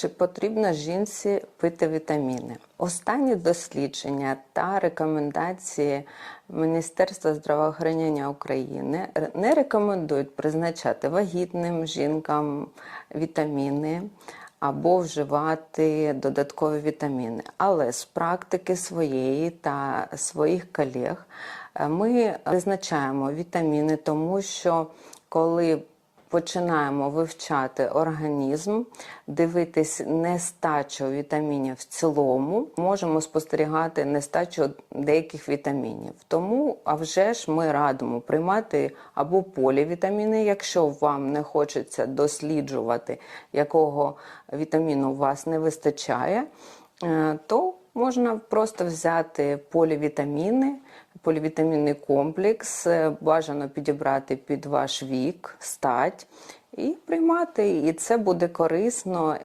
Чи потрібно жінці пити вітаміни? Останні дослідження та рекомендації Міністерства здравоохранення України не рекомендують призначати вагітним жінкам вітаміни або вживати додаткові вітаміни. Але з практики своєї та своїх колег е, ми призначаємо вітаміни, тому що коли починаємо вивчати організм, дивитись нестачу вітамінів в цілому, можемо спостерігати нестачу деяких вітамінів. Тому, а вже ж ми радимо приймати або полівітаміни, якщо вам не хочеться досліджувати, якого вітаміну у вас не вистачає, то можна просто взяти полівітаміни, полівітамінний комплекс, е, бажано підібрати під ваш вік, стать і приймати. І це буде корисно